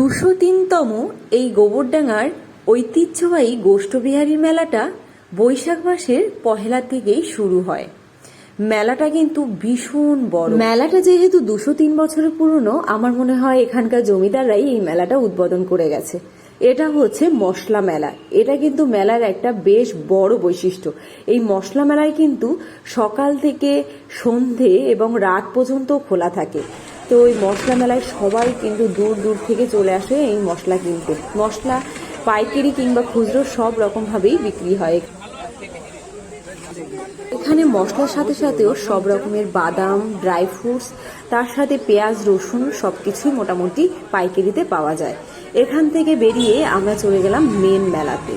দুশো তিনতম এই গোবরডাঙ্গার ঐতিহ্যবাহী গোষ্ঠবিহারী মেলাটা বৈশাখ মাসের পহেলা থেকেই শুরু হয়। মেলাটা কিন্তু ভীষণ বড়। মেলাটা যেহেতু দুশো তিন বছরের পুরনো, আমার মনে হয় এখানকার জমিদাররাই এই মেলাটা উদ্বোধন করে গেছে। এটা হচ্ছে মশলা মেলা। এটা কিন্তু মেলার একটা বেশ বড় বৈশিষ্ট্য। এই মশলা মেলায় কিন্তু সকাল থেকে সন্ধে এবং রাত পর্যন্ত খোলা থাকে। তো ওই মশলা মেলায় সবাই কিন্তু দূর দূর থেকে চলে আসে এই মশলা কিনতে। মশলা, পাইকারি কিংবা খুচরো সব রকমভাবেই বিক্রি হয়। এখানে মশলার সাথে সাথেও সব রকমের বাদাম, ড্রাই ফ্রুটস, তার সাথে পেঁয়াজ, রসুন সব কিছুই মোটামুটি পাইকারিতে পাওয়া যায়। এখান থেকে বেরিয়ে আমরা চলে গেলাম মেন মেলাতে।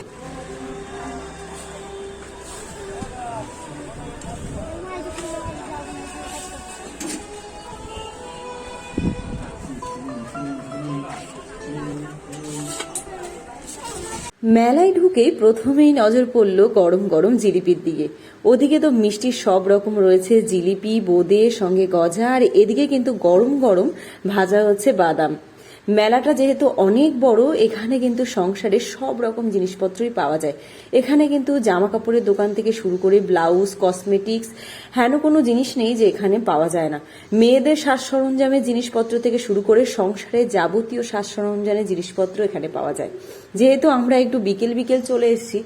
মেলায় ঢুকে প্রথমেই নজর পড়ল গরম গরম জিলিপির দিকে। ওদিকে তো মিষ্টির সব রকম রয়েছে, জিলিপি, বোঁদে, সঙ্গে গজা, আর এদিকে কিন্তু গরম গরম ভাজা হচ্ছে বাদাম। মেলাটা যেহেতু অনেক বড়, এখানে কিন্তু সংসারে সব রকম জিনিসপত্রই পাওয়া যায়। এখানে কিন্তু জামা কাপড়ের দোকান থেকে শুরু করে ব্লাউজ, কসমেটিক্স, হেন কোনো জিনিস নেই যে এখানে পাওয়া যায় না। মেয়েদের সাজ সরঞ্জামের জিনিসপত্র থেকে শুরু করে সংসারের যাবতীয় সাজ সরঞ্জামের জিনিসপত্র এখানে পাওয়া যায়। যেহেতু আমরা একটু বিকেল বিকেল চলে এসেছি,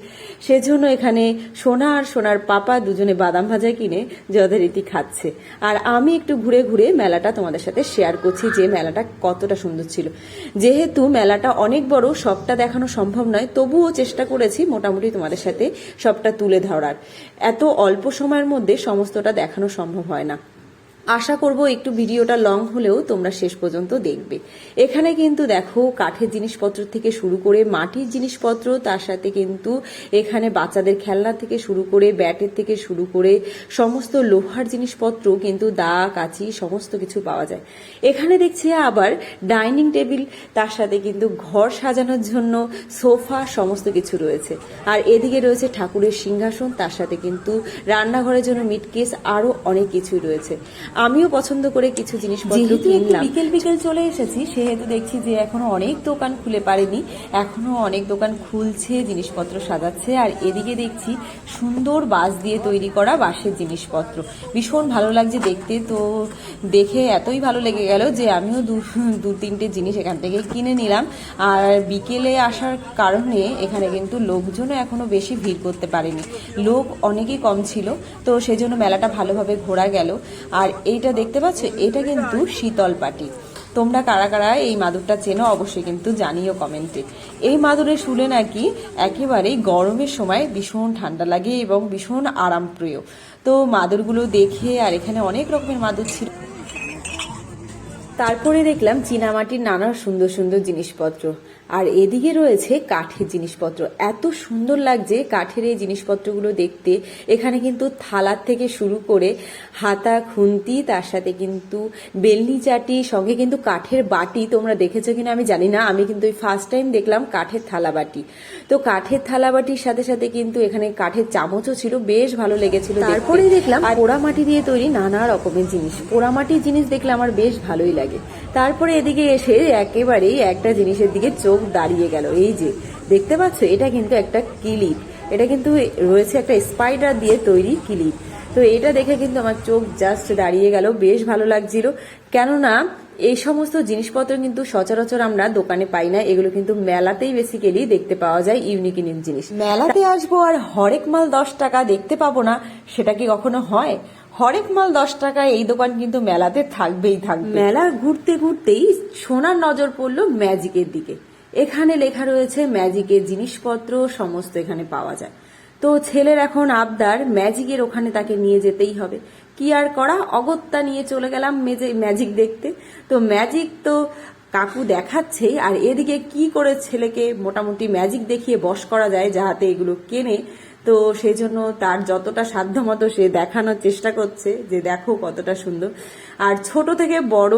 সেজন্য এখানে সোনা আর সোনার পাপা দুজনে বাদাম ভাজা কিনে যথারীতি খাচ্ছে। আর আমি একটু ঘুরে ঘুরে মেলাটা তোমাদের সাথে শেয়ার করছি যে মেলাটা কতটা সুন্দর ছিল। যেহেতু মেলাটা অনেক বড়, সবটা দেখানো সম্ভব নয়, তবুও চেষ্টা করেছি মোটামুটি তোমাদের সাথে সবটা তুলে ধরার। এত অল্প সময়ের মধ্যে সমস্তটা দেখানো সম্ভব হয় না। আশা করব একটু ভিডিওটা লং হলেও তোমরা শেষ পর্যন্ত দেখবে। এখানে কিন্তু দেখো কাঠের জিনিসপত্র থেকে শুরু করে মাটির জিনিসপত্র, তার সাথে কিন্তু এখানে বাচ্চাদের খেলনা থেকে শুরু করে ব্যাটের থেকে শুরু করে সমস্ত লোহার জিনিসপত্র কিন্তু দা কাচি, সমস্ত কিছু পাওয়া যায়। এখানে দেখছি আবার ডাইনিং টেবিল, তার সাথে কিন্তু ঘর সাজানোর জন্য সোফা, সমস্ত কিছু রয়েছে। আর এদিকে রয়েছে ঠাকুরের সিংহাসন, তার সাথে কিন্তু রান্নাঘরের জন্য মিটকেস আরও অনেক কিছুই রয়েছে। আমিও পছন্দ করে কিছু জিনিসপত্র কিনলাম। বিকেল বিকেল চলে এসেছি সেহেতু দেখছি যে এখনও অনেক দোকান খুলে পারেনি। এখনও অনেক দোকান খুলছে জিনিসপত্র সাজাচ্ছে আর এদিকে দেখছি সুন্দর বাঁশ দিয়ে তৈরি করা বাঁশের জিনিসপত্র। ভীষণ ভালো লাগছে দেখতে তো দেখে এতই ভালো লেগে গেল যে আমিও দু দু তিনটে জিনিস এখান থেকে কিনে নিলাম। আর বিকেলে আসার কারণে এখানে কিন্তু লোকজনও এখনও বেশি ভিড় করতে পারেনি। লোক অনেকই কম ছিল তো সেজন্য মেলাটা ভালোভাবে ঘোরা গেল। আর এইটা দেখতে পাচ্ছ? এটা কিন্তু শীতল পাটি। তোমরা কারা কারা এই মাদুরটা চেনো অবশ্যই কিন্তু জানিও কমেন্টে। এই মাদুরে শুলে নাকি একেবারেই গরমের সময় ভীষণ ঠান্ডা লাগে এবং ভীষণ আরামপ্রিয়। তো মাদুরগুলো দেখে আর এখানে অনেক রকমের মাদুর ছিল। তারপরে দেখলাম চীনামাটির নানা সুন্দর সুন্দর জিনিসপত্র। আর এদিকে রয়েছে কাঠের জিনিসপত্র। এত সুন্দর লাগছে কাঠের এই জিনিসপত্রগুলো দেখতে। এখানে কিন্তু থালার থেকে শুরু করে হাতা খুন্তি তার সাথে কিন্তু বেলনি চাটি সঙ্গে কিন্তু কাঠের বাটি। তোমরা দেখেছ কিনা আমি জানি না। আমি কিন্তু এই ফার্স্ট টাইম দেখলাম কাঠের থালা বাটি। তো কাঠের থালা বাটির সাথে সাথে কিন্তু এখানে কাঠের চামচও ছিল। বেশ ভালো লেগেছিল তারপরে দেখলাম পোড়া মাটি দিয়ে তৈরি নানা রকমের জিনিস। পোড়া মাটির জিনিস দেখলে আমার বেশ ভালোই লাগে। তারপরে এদিকে এসে একেবারেই একটা জিনিসের দিকে চোখ দাঁড়িয়ে গেল। এই যে, দেখতে পাচ্ছ, এটা কিন্তু একটা কিলিপ। এটা কিন্তু রয়েছে একটা স্পাইডার দিয়ে তৈরি কিলিপ। তো এটা দেখে কিন্তু আমার চোখ জাস্ট দাঁড়িয়ে গেল। বেশ ভালো লাগছিল। কেননা, এই সমস্ত জিনিসপত্র কিন্তু সচরাচর আমরা দোকানে পাই না। এগুলো কিন্তু মেলাতেই বেসিক্যালি দেখতে পাওয়া যায় ইউনিক ইউনিক জিনিস। মেলাতে আসব আর হরেক মাল দশ টাকা দেখতে পাবো না, সেটা কি কখনো হয়? হরেক মাল দশ টাকায় এই দোকান কিন্তু মেলাতে থাকবেই থাকবে। মেলা ঘুরতে ঘুরতেই সোনার নজর পড়ল ম্যাজিকের দিকে। এখানে লেখা রয়েছে, ম্যাজিকের জিনিসপত্র সমস্ত এখানে পাওয়া যায়। তো ছেলের এখন আবদার, ম্যাজিকের ওখানে তাকে নিয়ে যেতেই হবে। কি আর করা? অগত্যা নিয়ে চলে গেলাম ম্যাজিক দেখতে। তো ম্যাজিক তো কাকু দেখাচ্ছেই আর এদিকে কি করে ছেলেকে মোটামুটি ম্যাজিক দেখিয়ে বশ করা যায় যাহাতে এগুলো কেনে তো সেই জন্য তার যতটা সাধ্য মতো সে দেখানোর চেষ্টা করছে যে দেখো কতটা সুন্দর। আর ছোট থেকে বড়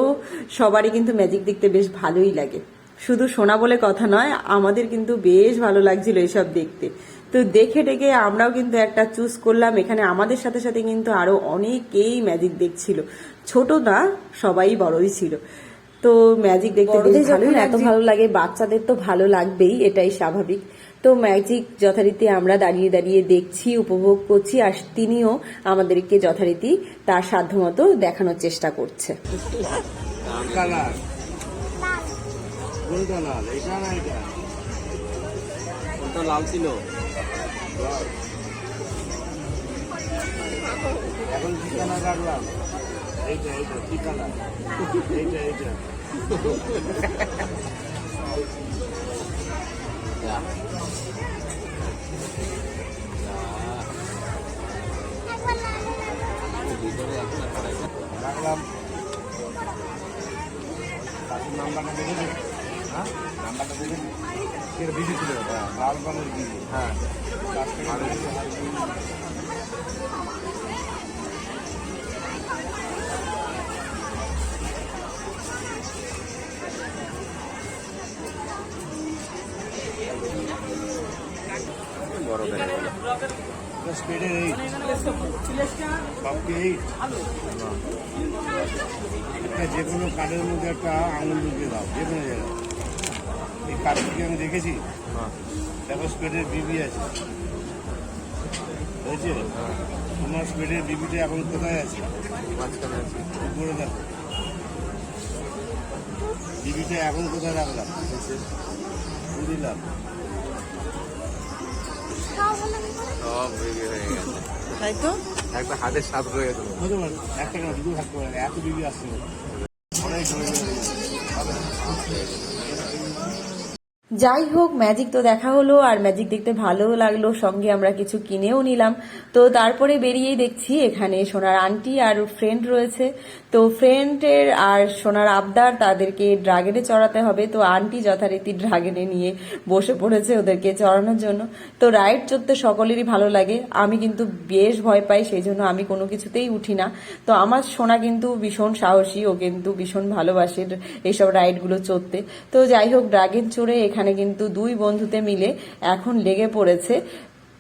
সবারই কিন্তু ম্যাজিক দেখতে বেশ ভালোই লাগে। শুধু শোনা বলে কথা নয় আমাদের কিন্তু বেশ ভালো লাগছিল এসব দেখতে। তো দেখে ডেকে আমরাও কিন্তু একটা চুজ করলাম। এখানে আমাদের সাথে সাথে কিন্তু আরও অনেকেই ম্যাজিক দেখছিল। ছোট না সবাই বড়ই ছিল। তো ম্যাজিক দেখতে ভালো এত ভালো লাগে বাচ্চাদের তো ভালো লাগবেই এটাই স্বাভাবিক। তো ম্যাজিক যথারীতি আমরা দাঁড়িয়ে দাঁড়িয়ে দেখছি, উপভোগ করছি, আর তিনিও আমাদেরকে যথারীতি তার সাধ্যমতো দেখানোর চেষ্টা করছে। এইটা রাখলাম তারপর নাম্বারটা দেখে হ্যাঁ নাম্বারটা দেখে এটা বিজি ছিল লাল কালার বিজি হ্যাঁ। এইট এইট একটা যে কোনো কার্ডের মধ্যে একটা আঙুল ঢুকিয়ে দাও যে কোনো জায়গায়। এই কার্ডটি আমি দেখেছি? দেখো স্পিডের বিবি আছে। হয়েছে? তোমার স্পিডের বিবিটা এখন কোথায় আছে? মাঝখানে আছে। উপরে দেখো। বিবিটা এখন কোথায় রাখলাম? বুঝলাম সব হয়ে গেছে তাই তো? একটা হাতের সাপ রয়ে গেল হতে পারে। একটা কেন দুটো থাকতে পারে এত দিদি আসছে। যাই হোক ম্যাজিক তো দেখা হলো আর ম্যাজিক দেখতে ভালোও লাগল। সঙ্গে আমরা কিছু কিনেও নিলাম। তো তারপরে বেরিয়েই দেখছি এখানে সোনার আন্টি আর ফ্রেন্ড রয়েছে। তো ফ্রেন্ডের আর সোনার আবদার তাদেরকে ড্রাগেনে চড়াতে হবে। তো আন্টি যথারীতি ড্রাগেনে নিয়ে বসে পড়েছে ওদেরকে চড়ানোর জন্য। তো রাইড চড়তে সকলেরই ভালো লাগে। আমি কিন্তু বেশ ভয় পাই, সেই জন্য আমি কোনো কিছুতেই উঠি না। তো আমার সোনা কিন্তু ভীষণ সাহসী, ও কিন্তু ভীষণ ভালোবাসে এইসব রাইডগুলো চড়তে। তো যাই হোক ড্রাগেন চড়ে এখানে কিন্তু দুই বন্ধুতে মিলে এখন লেগে পড়েছে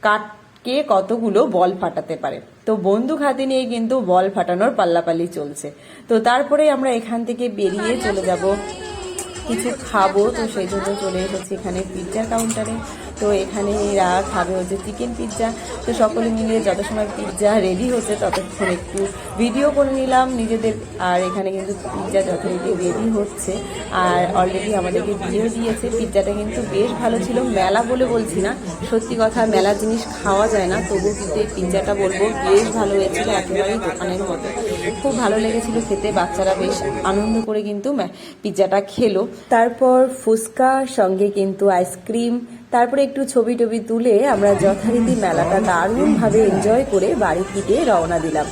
কাট কে কতগুলো বল ফাটাতে পারে। তো বন্দুক হাতে নিয়ে কিন্তু বল ফাটানোর পাল্লাপাল্লি চলছে। তো তারপরে আমরা এখান থেকে বেরিয়ে চলে যাব। কিছু খাব, তো সেই জন্য চলে এসেছি এখানে পিৎজার কাউন্টারে তো এখানে এরা খাবে হচ্ছে চিকেন পিৎজা তো সকলে মিলে যত সময় পিৎজা রেডি হচ্ছে, ততক্ষণ একটু ভিডিও করে নিলাম নিজেদের। আর এখানে কিন্তু পিৎজা যথারীতি রেডি হচ্ছে। আর অলরেডি আমাদেরকে দিয়েও দিয়েছে। পিৎজাটা কিন্তু বেশ ভালো ছিল। মেলা বলে বলছি না। সত্যি কথা মেলা জিনিস খাওয়া যায় না। তবু কিন্তু এই পিৎজাটা বলব, বেশ ভালো হয়েছিল একেবারেই দোকানের মতো। খুব ভালো লেগেছিল খেতে। বাচ্চারা বেশ আনন্দ করে কিন্তু পিৎজাটা খেলো। তারপর ফুচকা সঙ্গে কিন্তু আইসক্রিম তারপরে একটু ছবি টবি তুলে আমরা যথারীতি মেলাটা দারুণভাবে এনজয় করে বাড়ির দিকে রওনা দিলাম।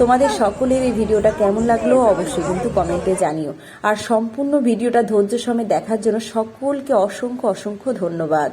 তোমাদের সকলের এই ভিডিওটা কেমন লাগল অবশ্যই কিন্তু কমেন্টে জানিও। আর সম্পূর্ণ ভিডিওটা ধৈর্য সময় দেখার জন্য সকলকে অসংখ্য অসংখ্য ধন্যবাদ।